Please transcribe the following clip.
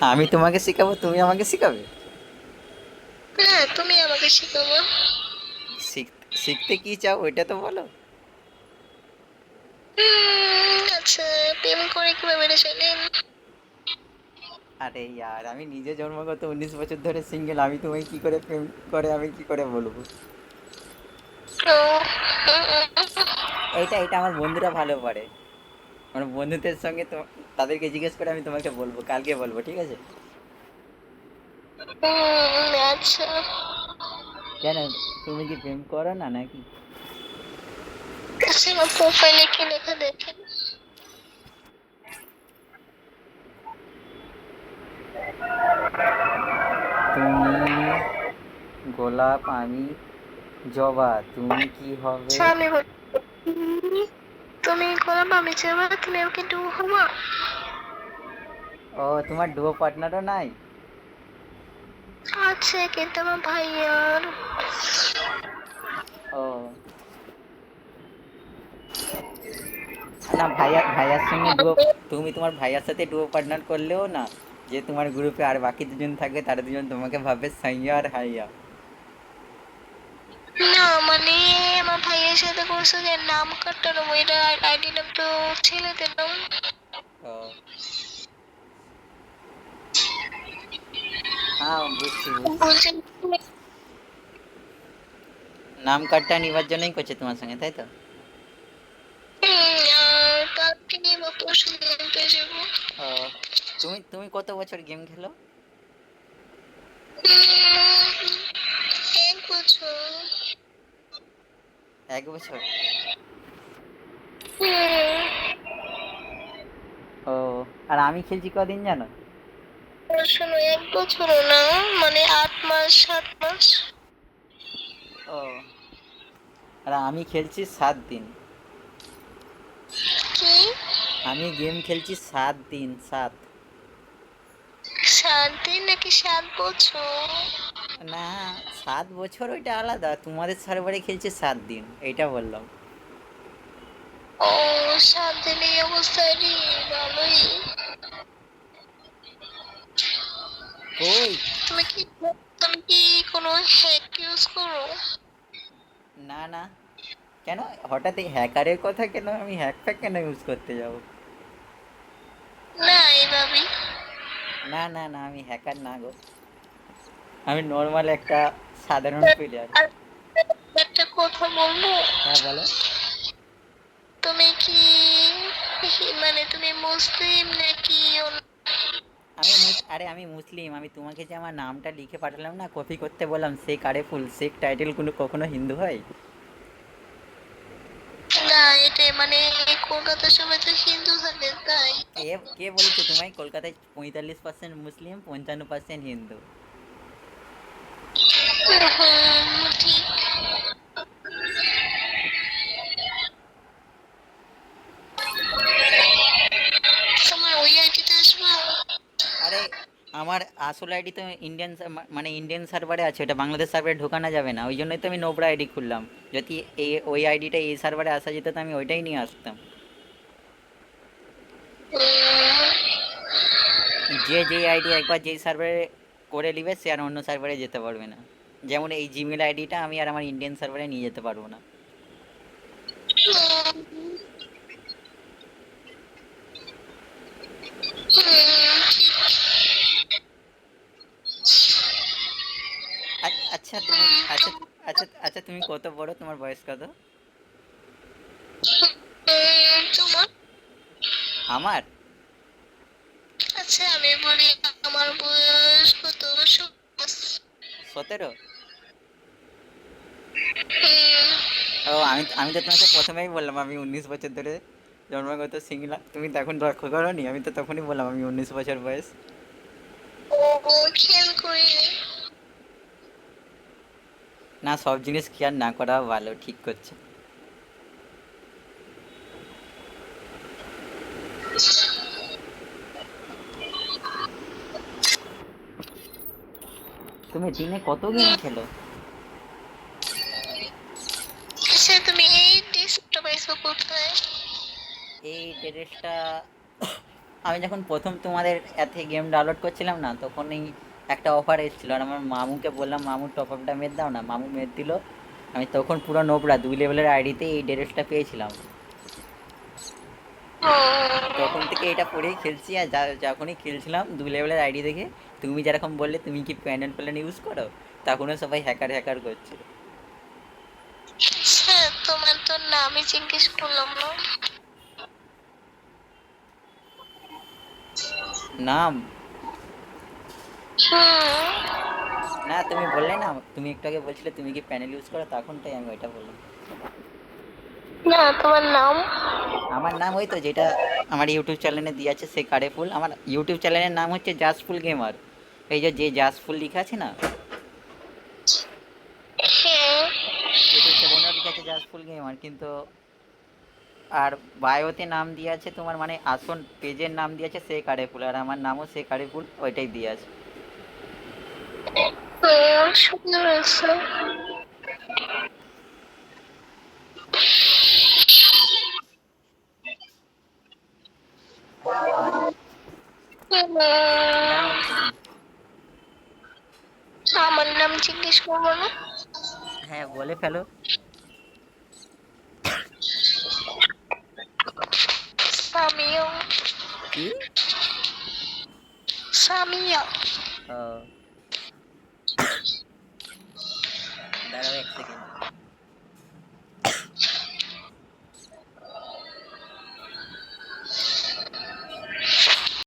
আমি তোমাকে শেখাবো তুমি আমাকে শেখাবে? হ্যাঁ তুমি আমাকে শেখাবো। শিখ- শিখতে কি চাও ওইটা তো বলো। আচ্ছা প্রেম করে কীভাবে চলেন আরে ইয়ার আমি নিজে জন্মগত উনিশ বছর ধরে সিঙ্গেল আমি তোমায় কি করে প্রেম করে আমি কি করে বলব? এইটা এটা আমার বন্ধুরা ভালো পারে। আমার বন্ধুদের সঙ্গে তো তাদেরকে জিজ্ঞেস করে আমি তোমাকে বলব কালকে বলব ঠিক আছে? আচ্ছা। কেন? তুমি কি প্রেম করো না নাকি? আমার প্রোফাইলে কি লেখা দেখেন তুমি গোলাপ আমি জবা তুমি কি হবে? ও তোমার পার্টনারও নাই? আছে কিন্তু আমার ভাইয়ার। ও। না ভাইয়া ভাইয়ার সঙ্গে তুমি তোমার ভাইয়ার সাথে ডুয়ো পার্টনার করলেও না যে তোমার গ্রুপে আর বাকি দুজন থাকবে তারা দুজন তোমাকে ভাববে সাইয়া আর হাইয়া না মানে আমার ভাইয়ের সাথে করছে যে নাম কাটানো এটা আইডি নাম তো ছেলেদের নাম। হ্যাঁ নাম কার্ডটা নিবার জন্যই করছে তোমার সঙ্গে তাই তো? তুমি তুমি কত বছর গেম খেলো? এক বছর। এক বছর। ও আর আমি খেলছি কদিন জানো? শোনো এক বছরও না মানে আট মাস সাত মাস। ও আর আমি খেলছি সাত দিন। কি? আমি গেম খেলছি সাত দিন সাত। সাত দিন নাকি সাত বছর? না সাত বছর ওইটা আলাদা। তোমাদের সার্ভারে খেলছে সাত দিন এইটা বললাম। ও সাত দিন এই অবস্থায় ভালোই কই? তুমি কি তুমি কি কোনো হ্যাক ইউজ করো? না না। কেন? হঠাৎ এই হ্যাকারের কথা কেন আমি হ্যাক ফ্যাক কেন ইউজ করতে যাব? না এইভাবে না না না আমি হ্যাকার না গো। আমি নর্মাল একটা সাধারণ প্লেয়ার একটা কথা বলব? হ্যাঁ বলো। তুমি কি মানে তুমি মুসলিম নাকি আমি আরে আমি মুসলিম। আমি তোমাকে যে আমার নামটা লিখে পাঠালাম না কপি করতে বললাম শেখ আরে ফুল? শেখ টাইটেল কোনো কখনো হিন্দু হয়? না এটা মানে কলকাতার সবাই তো হিন্দু থাকে তাই। কে কে বলেছে তোমায়? কলকাতায় পঁয়তাল্লিশ পার্সেন্ট মুসলিম পঞ্চান্ন পার্সেন্ট হিন্দু হুম, ঠিক তোমার ওই আইডিতে আসব আরে, আমার আসল আইডি তো ইন্ডিয়ান মানে ইন্ডিয়ান সার্ভারে আছে, ওটা বাংলাদেশ সার্ভারে ঢোকানো যাবে না, ওই জন্যই তো আমি নোবরা আইডি খুললাম। যদি এই, ওই আইডিটা এই সার্ভারে আসা যেত, তো আমি ওইটাই নিয়ে আসতাম। যে, যেই আইডি একবার যেই সার্ভারে করে নিবে, সে আর অন্য সার্ভারে যেতে পারবে না। যেমন এই জিমেল আইডিটা আমি আর আমার ইন্ডিয়ান সার্ভারে নিয়ে যেতে পারব না। আচ্ছা তুমি আচ্ছা আচ্ছা আচ্ছা তুমি কত বড়? তোমার বয়স কত? আমার? আচ্ছা আমি বলি আমার বয়স কত? সতেরো। ও আমি আমি তো তোমাকে প্রথমেই বললাম আমি উনিশ বছর ধরে জন্মগত সিঙ্গলা তুমি তখন লক্ষ্য করো নি আমি তো তখনই বললাম আমি উনিশ বছর বয়স। করিনি না সব জিনিস খেয়াল না করা ভালো ঠিক করছে। তুমি দিনে কত গেম খেলো আচ্ছা তুমি এই ডেস্কটা কোথায়? এই ড্রেসটা আমি যখন প্রথম তোমাদের এতে গেম ডাউনলোড করছিলাম না তখনই একটা অফার এসেছিল। আর আমার মামুকে বললাম মামুর টপ আপটা মেদ দাও না। মামু মেদ দিল। আমি তখন পুরো নোবরা দুই লেভেলের আইডিতে এই ড্রেসটা পেয়েছিলাম। তখন থেকে এটা পরেই খেলছি আর যা- যখনই খেলছিলাম দুই লেভেলের আইডি দেখে তুমি যেরকম বললে তুমি কি প্যানেল প্যানেল ইউজ করো? তখনও সবাই হ্যাকার হ্যাকার করছে। তো নামই জিজ্ঞেস করলাম না। নাম? না তুমি বললে না তুমি একটু আগে বলছিলে তুমি কি প্যানেল ইউজ করো তখনটাই আমি ওইটা বললাম। না তোমার নাম? আমার নাম ওই তো যেটা আমার ইউটিউব চ্যানেলে দিয়ে আছে সে কারে ফুল। আমার ইউটিউব চ্যানেলের নাম হচ্ছে জাসফুল গেমার। এই যে যে জাসফুল লেখা আছে না হ্যাঁ ইউটিউব আছে জাসফুল গেমার কিন্তু আর বায়োতে নাম দিয়ে আছে তোমার মানে আসন পেজের নাম দিয়ে আছে কারে ফুল আর আমার নামও কারে ফুল ওইটাই দিয়ে আছে। আমার নাম জিজ্ঞেস করব না? হ্যাঁ বলে ফেলো। কি সামিয়া